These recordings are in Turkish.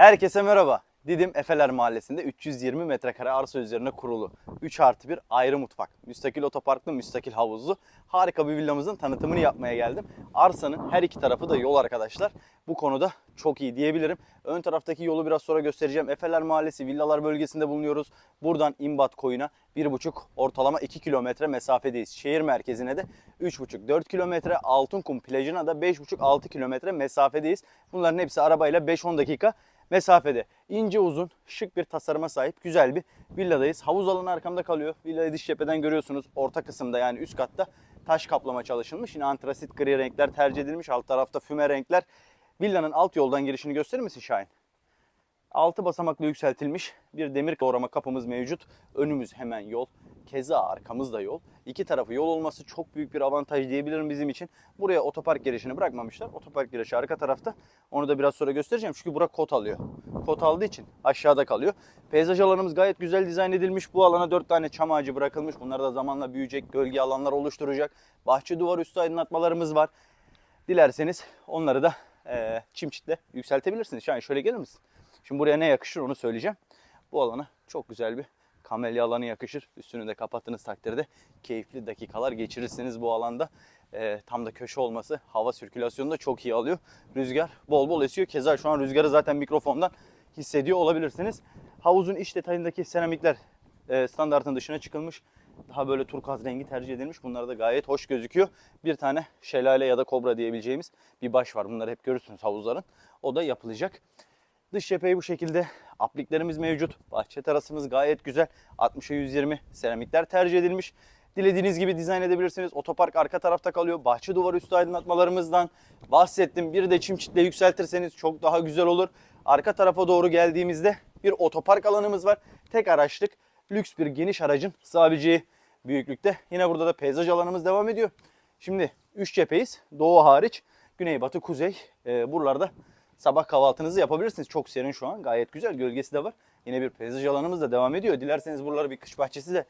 Herkese merhaba. Didim Efeler Mahallesi'nde 320 metrekare arsa üzerine kurulu 3 artı 1 ayrı mutfak, müstakil otoparklı, müstakil havuzlu harika bir villamızın tanıtımını yapmaya geldim. Arsanın her iki tarafı da yol arkadaşlar. Bu konuda çok iyi diyebilirim. Ön taraftaki yolu biraz sonra göstereceğim. Efeler Mahallesi villalar bölgesinde bulunuyoruz. Buradan İmbat Koyun'a 1,5 ortalama 2 kilometre mesafedeyiz. Şehir merkezine de 3,5-4 kilometre, Altınkum plajına da 5,5-6 kilometre mesafedeyiz. Bunların hepsi arabayla 5-10 dakika mesafede. İnce uzun, şık bir tasarıma sahip güzel bir villadayız. Havuz alanı arkamda kalıyor. Villayı dış cepheden görüyorsunuz. Orta kısımda yani üst katta taş kaplama çalışılmış. Yine antrasit gri renkler tercih edilmiş. Alt tarafta füme renkler. Villanın alt yoldan girişini gösterir misin Şahin? Altı basamaklı yükseltilmiş bir demir doğrama kapımız mevcut. Önümüz hemen yol. Keza arkamız da yol. İki tarafı yol olması çok büyük bir avantaj diyebilirim bizim için. Buraya otopark girişini bırakmamışlar. Otopark girişi arka tarafta. Onu da biraz sonra göstereceğim. Çünkü bura kot alıyor. Kot aldığı için aşağıda kalıyor. Peyzaj alanımız gayet güzel dizayn edilmiş. Bu alana dört tane çam ağacı bırakılmış. Bunlar da zamanla büyüyecek, gölge alanlar oluşturacak. Bahçe duvar üstü aydınlatmalarımız var. Dilerseniz onları da eee çim çitle yükseltebilirsiniz. Şahin şöyle gelir misin? Şimdi buraya ne yakışır onu söyleyeceğim. Bu alana çok güzel bir kamelya alanı yakışır. Üstünü de kapattığınız takdirde keyifli dakikalar geçirirsiniz bu alanda. Ee, tam da köşe olması hava sirkülasyonunu da çok iyi alıyor. Rüzgar bol bol esiyor. Keza şu an rüzgarı zaten mikrofondan hissediyor olabilirsiniz. Havuzun iç detayındaki seramikler e, standartın dışına çıkılmış. Daha böyle turkuaz rengi tercih edilmiş. Bunlar da gayet hoş gözüküyor. Bir tane şelale ya da kobra diyebileceğimiz bir baş var. Bunları hep görürsünüz havuzların. O da yapılacak. Dış cepheyi bu şekilde apliklerimiz mevcut. Bahçe terasımız gayet güzel. 60'a 120 seramikler tercih edilmiş. Dilediğiniz gibi dizayn edebilirsiniz. Otopark arka tarafta kalıyor. Bahçe duvarı üstü aydınlatmalarımızdan bahsettim. Bir de çim çitle yükseltirseniz çok daha güzel olur. Arka tarafa doğru geldiğimizde bir otopark alanımız var. Tek araçlık lüks bir geniş aracın sığabileceği büyüklükte. Yine burada da peyzaj alanımız devam ediyor. Şimdi 3 cepheyiz. Doğu hariç. Güney, batı, kuzey. Ee, buralarda Sabah kahvaltınızı yapabilirsiniz. Çok serin şu an. Gayet güzel. Gölgesi de var. Yine bir peyzaj alanımız da devam ediyor. Dilerseniz buraları bir kış bahçesi de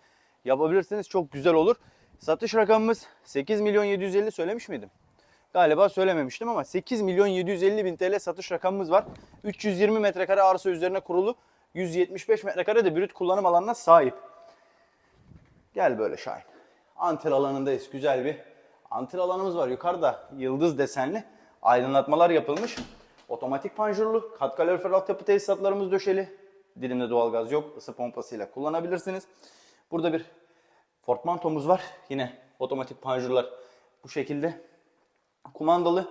yapabilirsiniz. Çok güzel olur. Satış rakamımız 8 milyon 750 söylemiş miydim? Galiba söylememiştim ama 8 milyon 750 bin TL satış rakamımız var. 320 metrekare arsa üzerine kurulu. 175 metrekare de brüt kullanım alanına sahip. Gel böyle Şahin. Antre alanındayız. Güzel bir antre alanımız var. Yukarıda yıldız desenli aydınlatmalar yapılmış. Otomatik panjurlu, kat kalorifer altyapı tesisatlarımız döşeli. Dilimde doğalgaz yok, ısı pompasıyla kullanabilirsiniz. Burada bir portmantomuz var. Yine otomatik panjurlar bu şekilde. Kumandalı.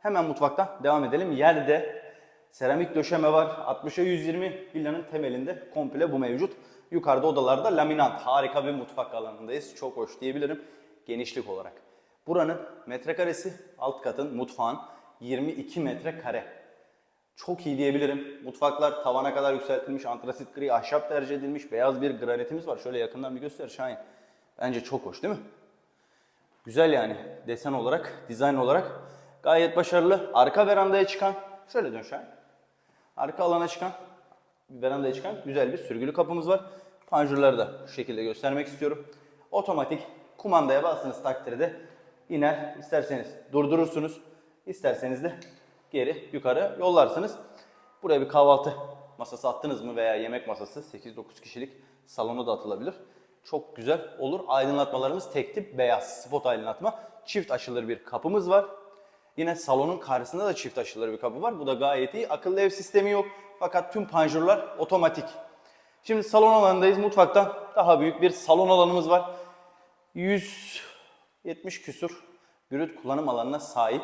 Hemen mutfaktan devam edelim. Yerde seramik döşeme var. 60'a 120 villanın temelinde komple bu mevcut. Yukarıda odalarda laminat. Harika bir mutfak alanındayız. Çok hoş diyebilirim genişlik olarak. Buranın metrekaresi alt katın mutfağın 22 metrekare. Çok iyi diyebilirim. Mutfaklar tavana kadar yükseltilmiş, antrasit gri ahşap tercih edilmiş, beyaz bir granitimiz var. Şöyle yakından bir göster Şahin. Bence çok hoş değil mi? Güzel yani desen olarak, dizayn olarak gayet başarılı. Arka verandaya çıkan, şöyle dön Şahin. Arka alana çıkan, verandaya çıkan güzel bir sürgülü kapımız var. Panjurları da şu şekilde göstermek istiyorum. Otomatik kumandaya bastığınız takdirde iner. İsterseniz durdurursunuz. İsterseniz de geri yukarı yollarsınız. Buraya bir kahvaltı masası attınız mı veya yemek masası 8-9 kişilik salona da atılabilir. Çok güzel olur. Aydınlatmalarımız tek tip beyaz spot aydınlatma. Çift açılır bir kapımız var. Yine salonun karşısında da çift açılır bir kapı var. Bu da gayet iyi. Akıllı ev sistemi yok. Fakat tüm panjurlar otomatik. Şimdi salon alanındayız. Mutfaktan daha büyük bir salon alanımız var. 170 küsur brüt kullanım alanına sahip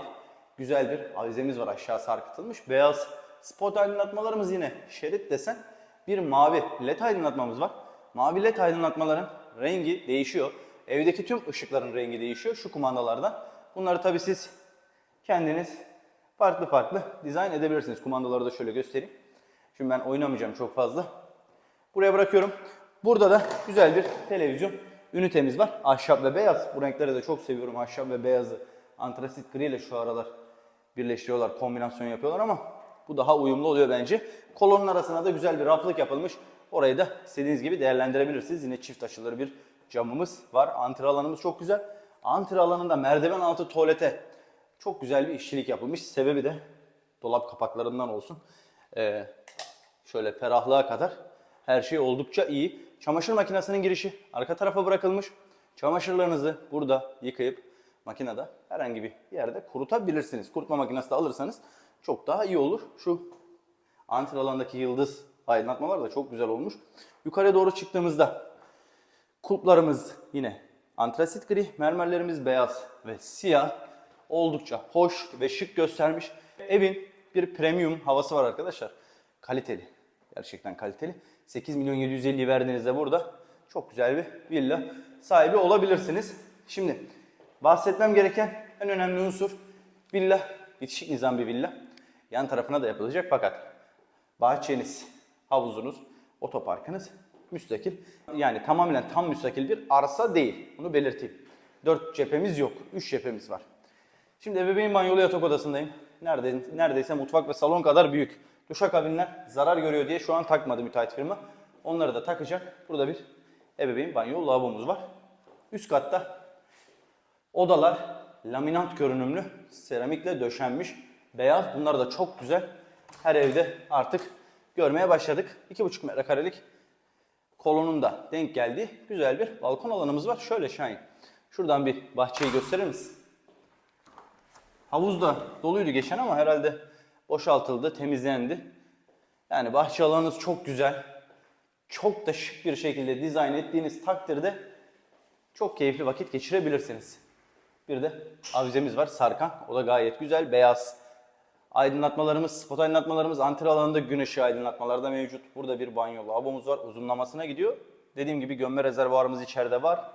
güzel bir avizemiz var aşağı sarkıtılmış. Beyaz spot aydınlatmalarımız yine şerit desen bir mavi led aydınlatmamız var. Mavi led aydınlatmaların rengi değişiyor. Evdeki tüm ışıkların rengi değişiyor şu kumandalardan. Bunları tabi siz kendiniz farklı farklı dizayn edebilirsiniz. Kumandaları da şöyle göstereyim. Şimdi ben oynamayacağım çok fazla. Buraya bırakıyorum. Burada da güzel bir televizyon ünitemiz var. Ahşap ve beyaz. Bu renkleri de çok seviyorum. Ahşap ve beyazı. Antrasit gri ile şu aralar birleştiriyorlar, kombinasyon yapıyorlar ama bu daha uyumlu oluyor bence. Kolonun arasına da güzel bir raflık yapılmış. Orayı da istediğiniz gibi değerlendirebilirsiniz. Yine çift açıları bir camımız var. Antre alanımız çok güzel. Antre alanında merdiven altı tuvalete çok güzel bir işçilik yapılmış. Sebebi de dolap kapaklarından olsun. Ee, Şöyle ferahlığa kadar her şey oldukça iyi. Çamaşır makinesinin girişi arka tarafa bırakılmış. Çamaşırlarınızı burada yıkayıp makinede herhangi bir yerde kurutabilirsiniz. Kurutma makinesi de alırsanız çok daha iyi olur. Şu antre yıldız aydınlatmalar da çok güzel olmuş. Yukarıya doğru çıktığımızda kulplarımız yine antrasit gri, mermerlerimiz beyaz ve siyah. Oldukça hoş ve şık göstermiş. Evin bir premium havası var arkadaşlar. Kaliteli. Gerçekten kaliteli. 8 milyon 750 verdiğinizde burada çok güzel bir villa sahibi olabilirsiniz. Şimdi bahsetmem gereken en önemli unsur villa, bitişik nizam bir villa. Yan tarafına da yapılacak fakat bahçeniz, havuzunuz, otoparkınız müstakil. Yani tamamen tam müstakil bir arsa değil. Bunu belirteyim. 4 cephemiz yok. 3 cephemiz var. Şimdi ebeveyn banyolu yatak odasındayım. Neredeyse, neredeyse mutfak ve salon kadar büyük. Duşakabinler zarar görüyor diye şu an takmadı müteahhit firma. Onları da takacak. Burada bir ebeveyn banyo lavabomuz var. Üst katta odalar laminat görünümlü seramikle döşenmiş. Beyaz. Bunlar da çok güzel. Her evde artık görmeye başladık. 2,5 metrekarelik kolonun da denk geldiği güzel bir balkon alanımız var. Şöyle Şahin. Şuradan bir bahçeyi gösterir misin? Havuz da doluydu geçen ama herhalde boşaltıldı, temizlendi. Yani bahçe alanınız çok güzel. Çok da şık bir şekilde dizayn ettiğiniz takdirde çok keyifli vakit geçirebilirsiniz. Bir de avizemiz var Sarkan. O da gayet güzel. Beyaz. Aydınlatmalarımız, spot aydınlatmalarımız antre alanında gün ışığı aydınlatmalar da mevcut. Burada bir banyo lavabomuz var. Uzunlamasına gidiyor. Dediğim gibi gömme rezervuarımız içeride var.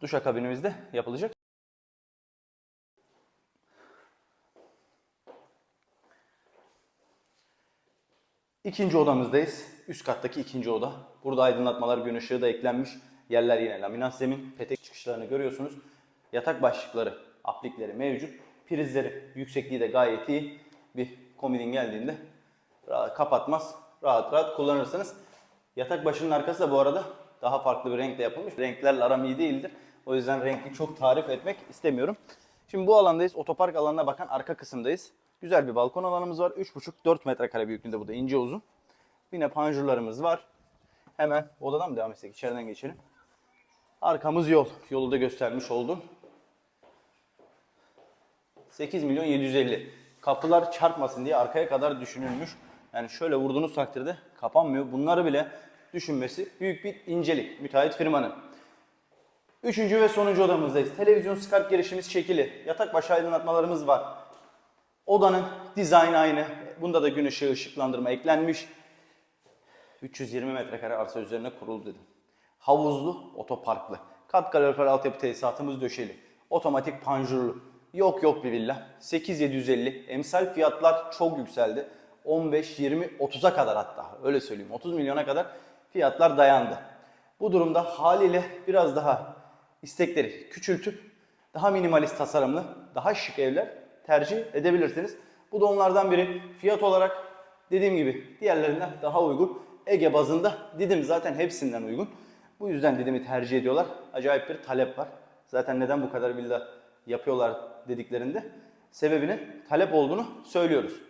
Duşakabinimiz de yapılacak. İkinci odamızdayız. Üst kattaki ikinci oda. Burada aydınlatmalar, gün ışığı da eklenmiş. Yerler yine laminat zemin. Petek çıkışlarını görüyorsunuz. Yatak başlıkları, aplikleri mevcut. Prizleri yüksekliği de gayet iyi. Bir komodin geldiğinde rahat, kapatmaz. Rahat rahat kullanırsınız. Yatak başının arkası da bu arada daha farklı bir renkle yapılmış. Renklerle aram iyi değildir. O yüzden renkli çok tarif etmek istemiyorum. Şimdi bu alandayız. Otopark alanına bakan arka kısımdayız. Güzel bir balkon alanımız var. 3,5-4 metrekare büyüklüğünde bu da ince uzun. Yine panjurlarımız var. Hemen odadan mı devam etsek? İçeriden geçelim. Arkamız yol. Yolu da göstermiş oldum. 8 milyon 750. Kapılar çarpmasın diye arkaya kadar düşünülmüş. Yani şöyle vurduğunuz takdirde kapanmıyor. Bunları bile düşünmesi büyük bir incelik müteahhit firmanın. Üçüncü ve sonuncu odamızdayız. Televizyon skart girişimiz çekili. Yatak başı aydınlatmalarımız var. Odanın dizaynı aynı. Bunda da gün ışığı ışıklandırma eklenmiş. 320 metrekare arsa üzerine kurulu dedim. Havuzlu, otoparklı. Kat kalorifer altyapı tesisatımız döşeli. Otomatik panjurlu. Yok yok bir villa. 8750. Emsal fiyatlar çok yükseldi. 15, 20, 30'a kadar hatta öyle söyleyeyim. 30 milyona kadar fiyatlar dayandı. Bu durumda haliyle biraz daha istekleri küçültüp daha minimalist tasarımlı, daha şık evler tercih edebilirsiniz. Bu da onlardan biri. Fiyat olarak dediğim gibi diğerlerinden daha uygun. Ege bazında Didim zaten hepsinden uygun. Bu yüzden Didim'i tercih ediyorlar. Acayip bir talep var. Zaten neden bu kadar villa yapıyorlar dediklerinde sebebinin talep olduğunu söylüyoruz.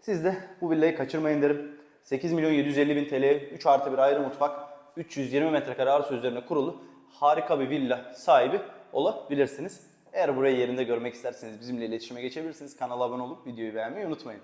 Siz de bu villayı kaçırmayın derim. 8 milyon 750 bin TL, 3 artı bir ayrı mutfak, 320 metrekare arsa üzerine kurulu harika bir villa sahibi olabilirsiniz. Eğer burayı yerinde görmek isterseniz bizimle iletişime geçebilirsiniz. Kanala abone olup videoyu beğenmeyi unutmayın.